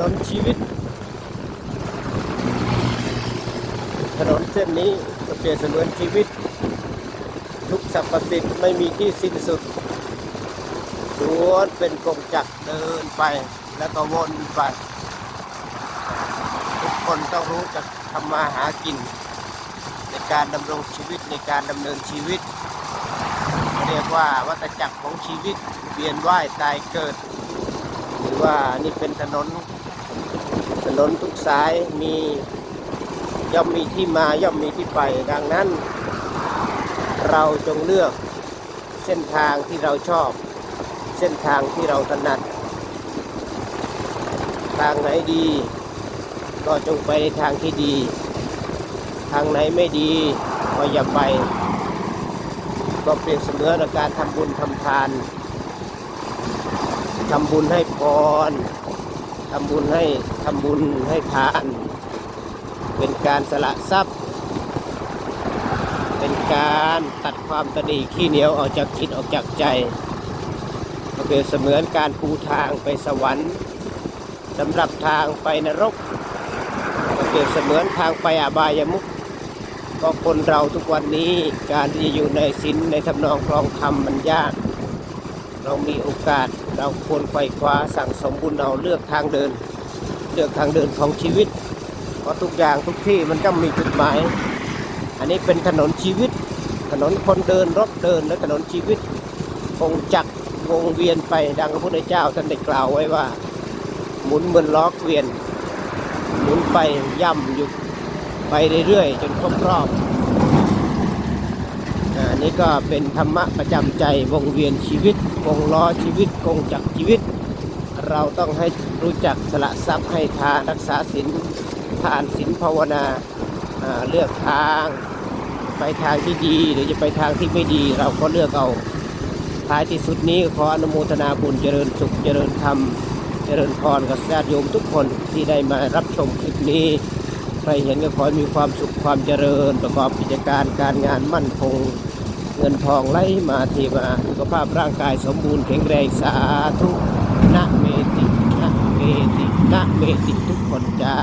นนชีวิต ถนนเส้นนี้ก็เปรียบเสมือนชีวิต ทุกสรรพสิ่งไม่มีที่สิ้นสุดล้วนเป็นกงจักรเดินไปแล้วก็วนไป ทุกคนต้องรู้จักทำมาหากิน ในการดำรงชีวิตในการดำเนินชีวิต เรียกว่าวัฏจักรของชีวิตเวียนว่ายตายเกิด หรือว่านี่เป็นถนน ถนนทุกสายมีย่อมมีที่มาย่อมมีที่ไป ดังนั้น เราจงเลือกเส้นทางที่เราชอบ เส้นทางที่เราถนัด ทางไหนดี ก็จงไปในทางที่ดี ทางไหนไม่ดี ก็อย่าไป ก็เปรียบเสมือนการทำบุญทำทานทำบุญให้พร ทำบุญให้ทำบุญให้ทาน เป็นการสละทรัพย์ เป็นการตัดความตนีขี้เหนียวออกจากจิตออกจากใจก็เปรียบเสมือนการปูทางไปสวรรค์สำหรับทางไปนรกก็เปรียบเสมือนทางไปอาบายมุขก็คนเราทุกวันนี้การที่จะอยู่ในศีลในทำนองครองธรรมมันยาก เรามีโอกาสเราควรไขว่คว้าสั่งสมบุญเอาเลือกทางเดิน เลือกทางเดินของชีวิต เพราะทุกอย่างทุกที่มันต้องมีจุดหมาย อันนี้เป็นถนนชีวิต ถนนคนเดินรถเดินและถนนชีวิตคงจักรวงเวียนไปดังพระพุทธเจ้าท่านได้กล่าวไว้ว่า หมุนเหมือนล้อเกวียน หมุนไปย่ำอยู่ไปเรื่อยๆจนครบรอบ อาอันนี้ก็เป็นธรรมะประจำใจวงเวียนชีวิตวงล้อชีวิตกงจักรชีวิต เราต้องให้รู้จักสละทรัพย์ให้ทานรักษาศีลทานศีลภาวนาอ่าเลือกทางไปทางที่ดีหรือจะไปทางที่ไม่ดีเราก็เลือกเอาท้ายที่สุดนี้ขออนุโมทนาบุญเจริญสุขเจริญธรรม เจริญพรกับญาติโยมทุกคนที่ได้มารับชมคลิปนี้ ใครเห็นก็ขอให้มีความสุขความเจริญ ประกอบกิจการการงานมั่นคง เงินทองไหลมาเทมาสุขภาพร่างกายสมบูรณ์แข็งแรงสาธุนะเมตินะเมตินะเมติทุกคนจ้า